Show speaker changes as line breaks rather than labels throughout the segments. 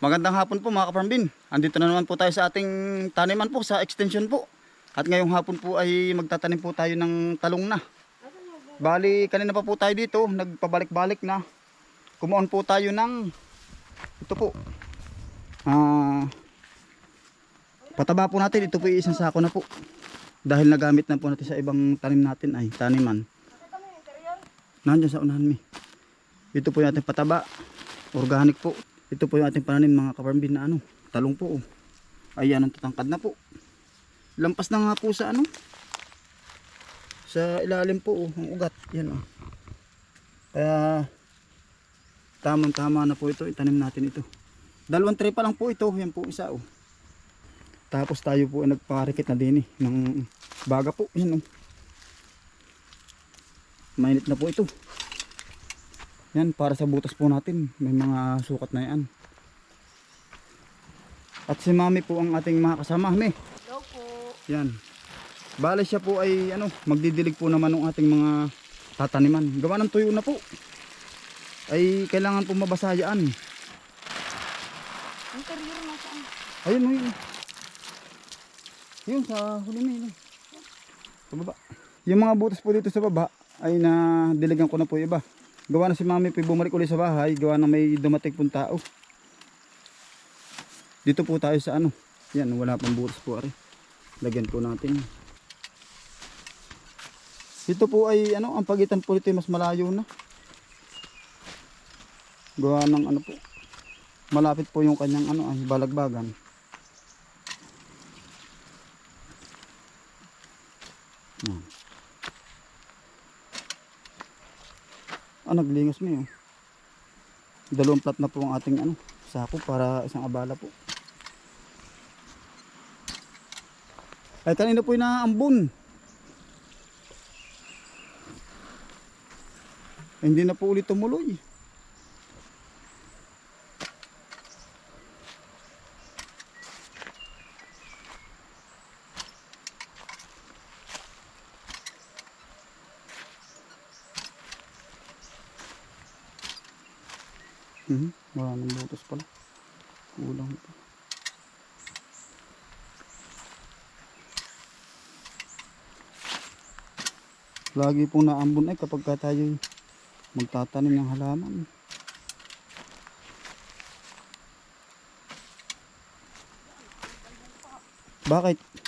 Magandang hapon po mga kaparmbin. Andito na naman po tayo sa ating taniman po sa extension po. At ngayong hapon po ay magtatanim po tayo ng talong na. Bali, kanina pa po tayo dito, nagpabalik-balik na. Kumuon po tayo ng ito po. Ah, pataba po natin, ito po isang sako na po. Dahil nagamit na po natin sa ibang tanim natin ay taniman. Nandiyan sa unahan mi. Ito po yung ating pataba. Organic po. Ito po yung ating pananim mga kaparmbin na ano. Talong po. Oh. Ayan ang tatangkad na po. Lampas na nga po sa ano. Sa ilalim po oh, ang ugat. Yan oh. Kaya tamang tama na po ito. Itanim natin ito. Dalawang tray pa lang po ito. Yan po isa oh. Tapos tayo po ay nagpakarikit na din eh. Ng baga po. Yan oh. Mainit na po ito. Yan, para sa butas po natin. May mga sukat na yan. At si mami po ang ating mga kasama. Mami,
Hello po.
yan. Bale siya po ay ano, magdidilig po naman ng ating mga tataniman. Gawa ng tuyo na po. Ay kailangan po mabasa yan.
Interior na saan?
Ayun, ayun. Yun, sa huli na yun. Sa baba. Yung mga butas po dito sa baba ay na diligan ko na po iba. Gawa na si mami po bumalik ulit sa bahay. Gawa na may dumating pong tao. Dito po tayo sa ano. Yan, wala pang butas po ari. Lagyan po natin. Dito po ay ano, ang pagitan po dito ay mas malayo na. Gawa ng ano po. Malapit po yung kanyang ano ay balagbagan. Ah, naglingas mo yun. Dalawang plat na po ang ating ano, sako para isang abala po. Ay, kanina po yung naambon. Hindi na po ulit tumuloy. Mhm, wala nang butas pala. Kulang pa. Lagi pong naambon ay kapag ka tayo magtatanim ng halaman. Bakit?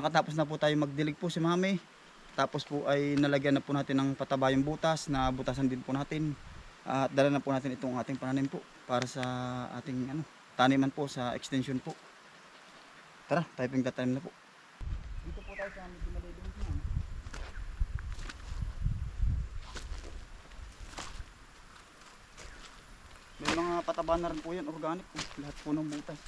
Nakatapos na po tayo magdilig po si mami. Tapos po ay nalagyan na po natin ng pataba yung butas na butasan din po natin. At dala na po natin itong ating pananim po para sa ating ano, taniman po sa extension po. Tara, tayo pong tatanim na po. Dito po tayo sa malilim na. May mga pataba na rin po yan, organic po. Lahat po ng butas.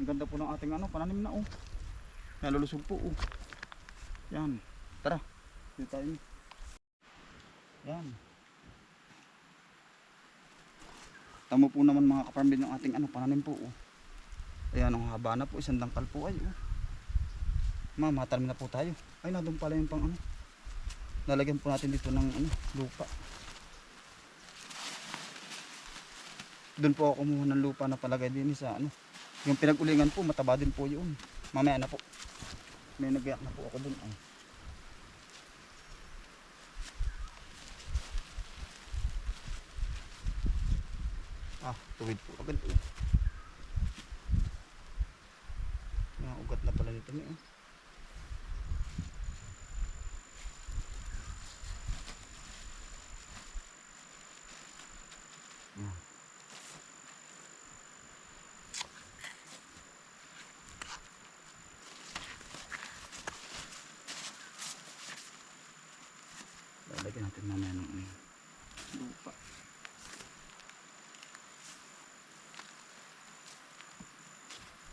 Ang ganda po ng ating ano, pananim na oh. Nalulusog po oh. Yan. Tara. Dito tayo. Yan. Tamo po naman mga kaparmbin ng ating ano, pananim po oh. Ayan ang haba na po, isang dangkal po ay oh. Ma, na po tayo. Ay, nandun pala yung pang ano. Lalagyan po natin dito ng ano, lupa. Doon po ako kumuha ng lupa na palagay din sa ano, yung pinag-ulingan po, mataba din po yun. Mamaya na po. May nagyak na po ako dun. Ay. Ah, tuwid po agad. Oh. Mga ugat na pala dito. Eh.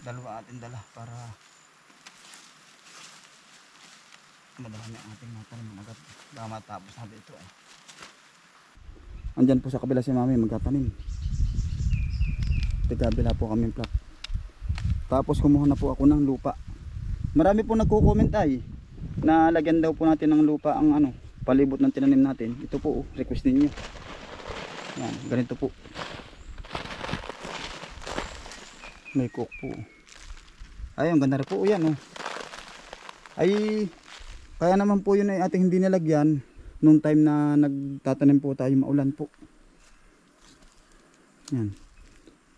Dalawa ating dala para madala na ating mga agad baka matapos natin ito eh. Andyan po sa kabila si mami magtatanim. Tigabila po kami plot. Tapos kumuha na po ako ng lupa. Marami po nagko-comment ay na lagyan daw po natin ng lupa ang ano, palibot ng tinanim natin. Ito po, oh, request ninyo. Yan, ganito po. May cook po. Ay, ang ganda rin po. Yan, oh. Ay, kaya naman po yun ay ating hindi nalagyan nung time na nagtatanim po tayo maulan po. Yan.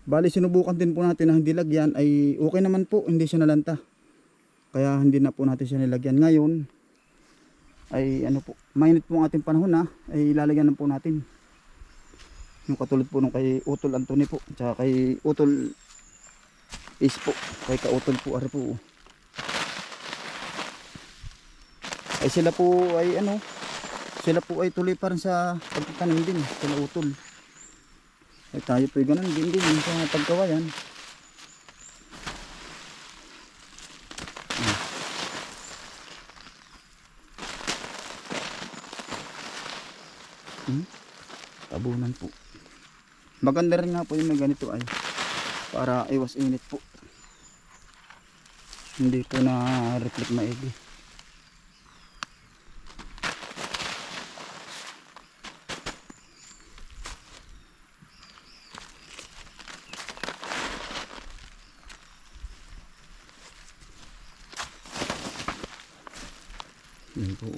Bali sinubukan din po natin na hindi lagyan ay okay naman po, hindi siya nalanta. Kaya hindi na po natin siya nilagyan. Ngayon ay ano po, mainit po ang ating panahon na ay ilalagyan na po natin. Yung katulad po nung kay Utol Anthony po, tsaka kay Utol Is po, kay Kautol po, ari po. Ay sila po ay ano, sila po ay tuloy pa rin sa pagtatanim din, sila Utol. Ay tayo po ay ganun din din sa pagkawayan. Hmm. Hmm? Tabunan po. Maganda rin nga po yung may ganito ay para iwas init po. Hindi po na reflect maigi. Yan po.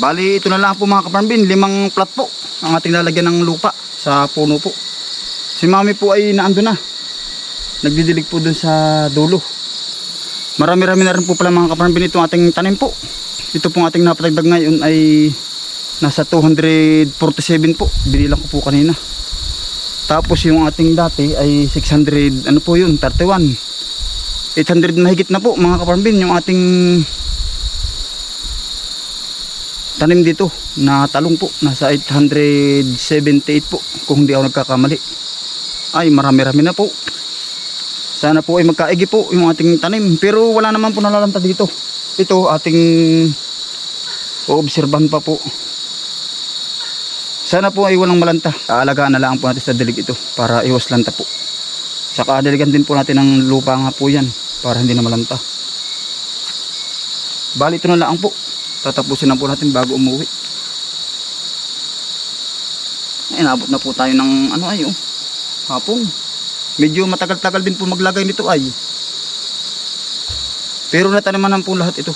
Bali, ito na lang po mga kaparmbin. Limang plat po ang ating lalagyan ng lupa sa puno po. Si mami po ay naando na. Nagdidilig po dun sa dulo. Marami-rami na rin po pala mga kaparambin itong ating tanim po. Ito pong ating napatagdag ngayon ay nasa 247 po. Binilang ko po kanina. Tapos yung ating dati ay 600, ano po yun, 31. 800 mahigit na po mga kaparambin yung ating tanim dito na talong po. Nasa 878 po kung hindi ako nagkakamali. Ay marami-rami na po. Sana po ay magkaigi po yung ating tanim. Pero wala naman po nalalanta dito. Ito ating oobserbahan pa po. Sana po ay walang malanta. Aalagaan na lang po natin sa dilig ito para iwas lanta po. Saka diligan din po natin ng lupa nga po yan para hindi na malanta. Bali ito na lang po. Tatapusin na po natin bago umuwi. Ay, naabot na po tayo ng ano ay oh, hapon. Medyo matagal-tagal din po maglagay nito ay. Pero nataniman po lahat ito.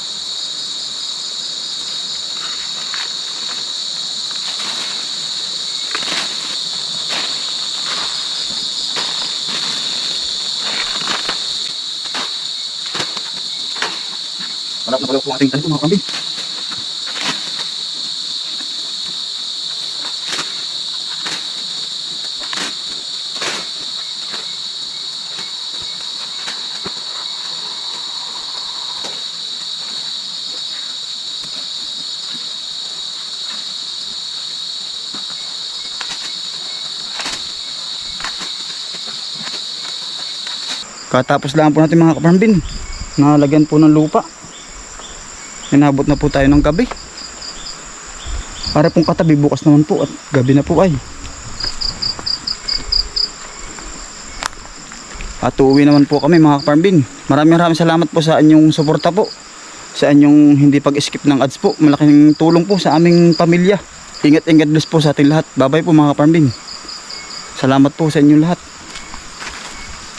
Malap na pala po ating tanim mga kambing. Katapos lang po natin mga kaparambin. Nalagyan po ng lupa. Inabot na po tayo ng gabi. Para pong katabi bukas naman po at gabi na po ay. At uuwi naman po kami mga kaparambin. Maraming maraming salamat po sa inyong suporta po. Sa inyong hindi pag-skip ng ads po. Malaking tulong po sa aming pamilya. Ingat-ingat bless po sa ating lahat. Bye-bye po mga kaparambin. Salamat po sa inyong lahat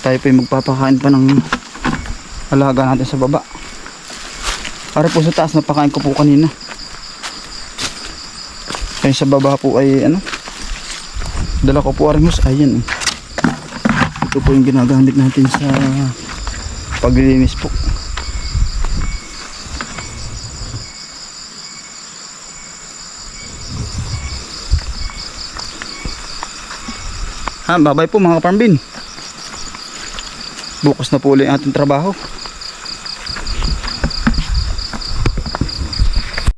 tayo po yung magpapakain pa ng alaga natin sa baba. Para po sa taas napakain ko po kanina. Kaya sa baba po ay ano dala ko po arimos ayan oh. ito po yung ginagamit natin sa paglilinis po. Ha babay po mga kaparambin bukas na po ulit ang ating trabaho